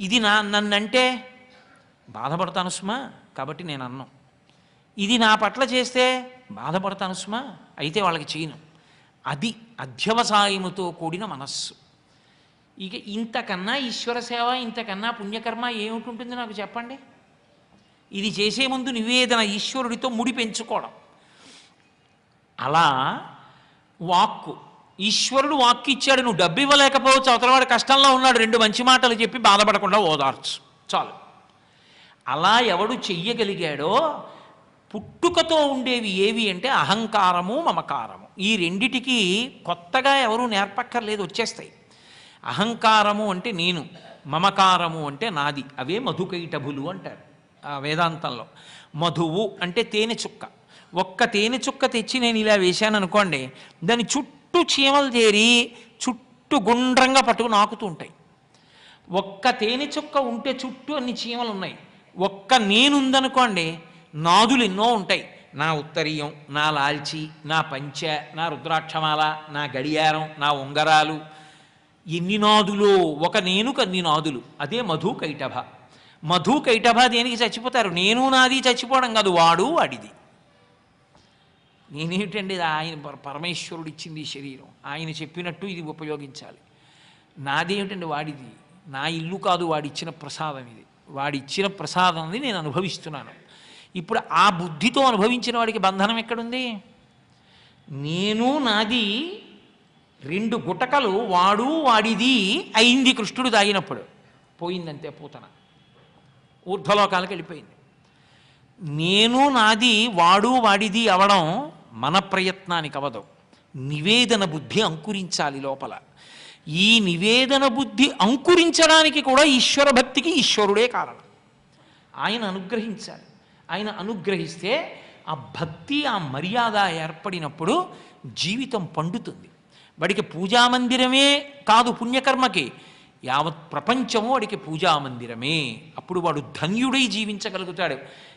ఇది నా నన్నంటే బాధపడతాను సుమా కాబట్టి నేను అన్నాను ఇది నా పట్ల చేస్తే బాధపడతాను సుమా అయితే వాళ్ళకి చేయను. అది అధ్యవసాయముతో కూడిన మనస్సు. ఇక ఇంతకన్నా ఈశ్వర సేవ ఇంతకన్నా పుణ్యకర్మ ఏమిటి నాకు చెప్పండి? ఇది చేసే ముందు నివేదన ఈశ్వరుడితో ముడి పెంచుకోవడం. అలా వాక్కు ఈశ్వరుడు వాక్కి ఇచ్చాడు నువ్వు డబ్బు ఇవ్వలేకపోవచ్చు అవతలవాడు కష్టంలో ఉన్నాడు రెండు మంచి మాటలు చెప్పి బాధపడకుండా ఓదార్చు. చాలు. అలా ఎవడు చెయ్యగలిగాడో పుట్టుకతో ఉండేవి ఏవి అంటే అహంకారము మమకారము. ఈ రెండిటికి కొత్తగా ఎవరు నేర్పక్కర్లేదు వచ్చేస్తాయి. అహంకారము అంటే నేను మమకారము అంటే నాది. అవే మధుకైటభులు అంటారు ఆ వేదాంతంలో. మధువు అంటే తేనె చుక్క. ఒక్క తేనె చుక్క తెచ్చి నేను ఇలా వేశాను అనుకోండి దాని చుట్టూ చుట్టూ చీమలు చేరి చుట్టూ గుండ్రంగా పట్టుకుని నాకుతూ ఉంటాయి. ఒక్క తేనె చుక్క ఉంటే చుట్టూ అన్ని చీమలు ఉన్నాయి. ఒక్క నేనుందనుకోండి నాదులు ఎన్నో ఉంటాయి. నా ఉత్తరీయం నా లాల్చి నా పంచ నా రుద్రాక్షమాల నా గడియారం నా ఉంగరాలు ఎన్ని నాదులు ఒక నేను కన్ని నాదులు. అదే మధు కైటభ. మధు కైటభ దేనికి చచ్చిపోతారు? నేను నాది చచ్చిపోవడం కాదు వాడు వాడిది. నేనేమిటండి? ఇది ఆయన పరమేశ్వరుడు ఇచ్చింది ఈ శరీరం. ఆయన చెప్పినట్టు ఇది ఉపయోగించాలి. నాదేమిటండి వాడిది? నా ఇల్లు కాదు వాడిచ్చిన ప్రసాదం ఇది. వాడిచ్చిన ప్రసాదాన్ని నేను అనుభవిస్తున్నాను. ఇప్పుడు ఆ బుద్ధితో అనుభవించిన వాడికి బంధనం ఎక్కడుంది? నేను నాది రెండు గుటకలు వాడు వాడిది అయింది కృష్ణుడు తాగినప్పుడు పోయిందంతే పూతన. ఊర్ధ్వలోకాలకు వెళ్ళిపోయింది. నేను నాది వాడు వాడిది అవడం మన ప్రయత్నానికి అవదు నివేదన బుద్ధి అంకురించాలి లోపల. ఈ నివేదన బుద్ధి అంకురించడానికి కూడా ఈశ్వర భక్తికి ఈశ్వరుడే కారణం. ఆయన అనుగ్రహించాలి. ఆయన అనుగ్రహిస్తే ఆ భక్తి ఆ మర్యాద ఏర్పడినప్పుడు జీవితం పండుతుంది. వాడికి పూజామందిరమే కాదు పుణ్యకర్మకి. యావత్ ప్రపంచము వాడికి పూజామందిరమే అప్పుడు వాడు ధన్యుడై జీవించగలుగుతాడు.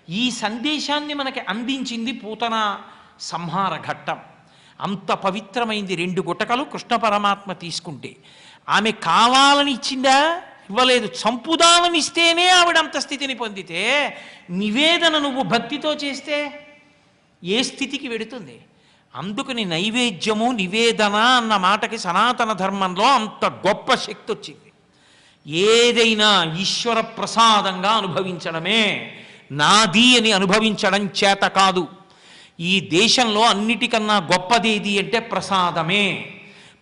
ఈ సందేశాన్ని మనకి అందించింది పూతన సంహార ఘట్టం అంత పవిత్రమైంది రెండు గుటకలు కృష్ణ పరమాత్మ తీసుకుంటే. ఆమె కావాలని ఇచ్చిందా? ఇవ్వలేదు. చంపుదామని ఇస్తేనే ఆవిడ అంత స్థితిని పొందితే నివేదన నువ్వు భక్తితో చేస్తే ఏ స్థితికి వెడుతుంది? అందుకని నైవేద్యము నివేదన అన్న మాటకి సనాతన ధర్మంలో అంత గొప్ప శక్తి వచ్చింది. ఏదైనా ఈశ్వర ప్రసాదంగా అనుభవించడమే నాది అని అనుభవించడం చేత కాదు. ఈ దేశంలో అన్నిటికన్నా గొప్పదేది అంటే ప్రసాదమే.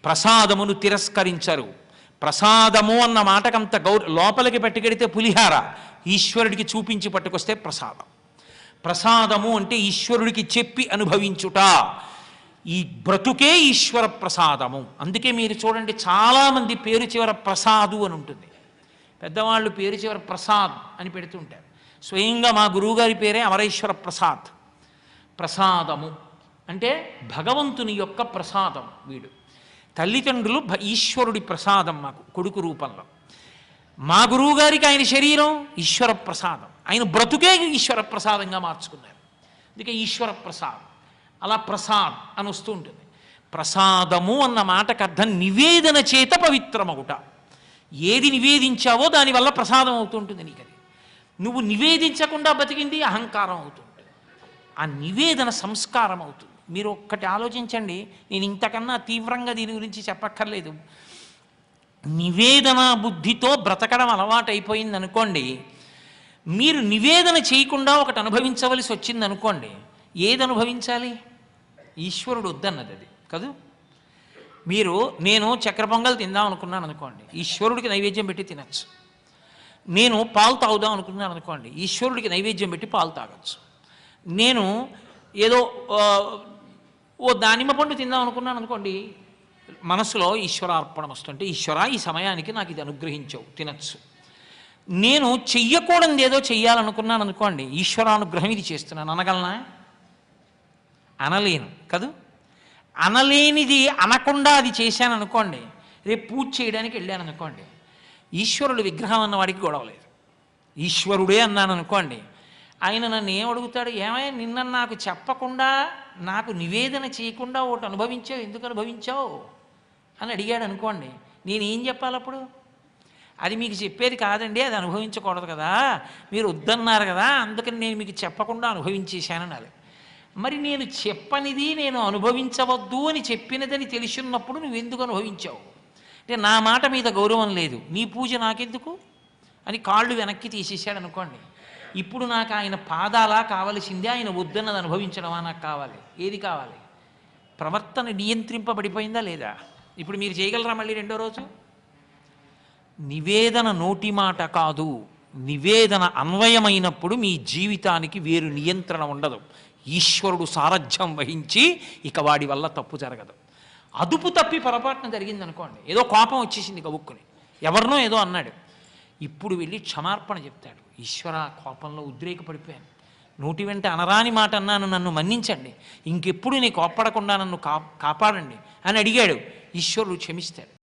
ప్రసాదమును తిరస్కరించరు. ప్రసాదము అన్న మాటకంత గౌర లోపలికి పట్టుకెడితే పులిహార. ఈశ్వరుడికి చూపించి పట్టుకొస్తే ప్రసాదం. ప్రసాదము అంటే ఈశ్వరుడికి చెప్పి అనుభవించుట. ఈ బ్రతుకే ఈశ్వర ప్రసాదము. అందుకే మీరు చూడండి చాలామంది పేరు చివర ప్రసాదు అని ఉంటుంది. పెద్దవాళ్ళు పేరు చివర ప్రసాద్ అని పెడుతుంటారు. స్వయంగా మా గురువుగారి పేరే అమరేశ్వర ప్రసాద్. ప్రసాదము. అంటే భగవంతుని యొక్క ప్రసాదం వీడు. తల్లిదండ్రులు భ- ఈశ్వరుడి ప్రసాదం మాకు కొడుకు రూపంలో. మా గురువు గారికి ఆయన శరీరం ఈశ్వర ప్రసాదం. ఆయన బ్రతుకే ఈశ్వర ప్రసాదంగా మార్చుకున్నారు. అందుకే ఈశ్వర ప్రసాదం. అలా ప్రసాద్ అని వస్తూ ఉంటుంది. ప్రసాదము అన్న మాటకు అర్థం నివేదన చేత పవిత్రమగుట. ఏది నివేదించావో దానివల్ల ప్రసాదం అవుతుంటుంది నీకు అది నువ్వు నివేదించకుండా బతికింది అహంకారం అవుతుంది. ఆ నివేదన సంస్కారం అవుతుంది మీరు ఒక్కటి ఆలోచించండి. నేను ఇంతకన్నా తీవ్రంగా దీని గురించి చెప్పక్కర్లేదు. నివేదన బుద్ధితో బ్రతకడం అలవాటైపోయింది అనుకోండి మీరు నివేదన చేయకుండా ఒకటి అనుభవించవలసి వచ్చింది అనుకోండి ఏది అనుభవించాలి ఈశ్వరుడు వద్దన్నది అది కదూ? మీరు నేను చక్కెర పొంగల్ తిందాం అనుకున్నాను అనుకోండి ఈశ్వరుడికి నైవేద్యం పెట్టి తినచ్చు. నేను పాలు తాగుదాం అనుకున్నాను అనుకోండి ఈశ్వరుడికి నైవేద్యం పెట్టి పాలు తాగొచ్చు. నేను ఏదో ఓ దానిమ్మ పండు తిందాం అనుకున్నాను అనుకోండి మనసులో ఈశ్వరార్పణం వస్తుంటే ఈశ్వర ఈ సమయానికి నాకు ఇది అనుగ్రహించవు తినచ్చు. నేను చెయ్యకూడదు ఏదో చెయ్యాలనుకున్నాను అనుకోండి ఈశ్వరానుగ్రహం ఇది చేస్తున్నాను. అనగలనా? అనలేను కదూ? అనలేనిది అనకుండా అది చేశాను అనుకోండి రేపు పూజ చేయడానికి వెళ్ళాను అనుకోండి ఈశ్వరుడు విగ్రహం అన్నవాడికి గొడవలేదు ఈశ్వరుడే అన్నాను అనుకోండి ఆయన నన్ను ఏం అడుగుతాడు? ఏమైనా నిన్న నాకు చెప్పకుండా నాకు నివేదన చేయకుండా ఒకటి అనుభవించావు ఎందుకు అనుభవించావు? అని అడిగాడు అనుకోండి. నేను ఏం చెప్పాలి అప్పుడు? అది మీకు చెప్పేది కాదండి అది అనుభవించకూడదు కదా. మీరు వద్దన్నారు కదా అందుకని నేను మీకు చెప్పకుండా అనుభవించేశానన్నారు మరి నేను చెప్పనిది నేను అనుభవించవద్దు అని చెప్పినదని తెలిసినప్పుడు నువ్వు ఎందుకు అనుభవించావు? అంటే నా మాట మీద గౌరవం లేదు. నీ పూజ నాకెందుకు? అని కాళ్ళు వెనక్కి తీసేశాడు అనుకోండి. ఇప్పుడు నాకు ఆయన పాదాలా కావలసిందే ఆయన వద్దన్నది అనుభవించడమా నాకు కావాలి? ఏది కావాలి? ప్రవర్తన నియంత్రింపబడిపోయిందా లేదా? ఇప్పుడు మీరు చేయగలరా మళ్ళీ రెండో రోజు? నివేదన నోటి మాట కాదు నివేదన అన్వయమైనప్పుడు మీ జీవితానికి వేరు నియంత్రణ ఉండదు. ఈశ్వరుడు సారథ్యం వహించి ఇక వాడి వల్ల తప్పు జరగదు. అదుపు తప్పి పొరపాటున జరిగింది అనుకోండి ఏదో కోపం వచ్చేసింది కవుక్కుని ఎవరినో ఏదో అన్నాడు. ఇప్పుడు వెళ్ళి క్షమార్పణ చెప్తాడు. ఈశ్వర కోపంలో ఉద్రేకపడిపోయాను. నోటి వెంట అనరాని మాట అన్నాను నన్ను మన్నించండి. ఇంకెప్పుడు నీ కోప్పడకుండా నన్ను కా కాపాడండి అని అడిగాడు. ఈశ్వరుడు క్షమిస్తాడు.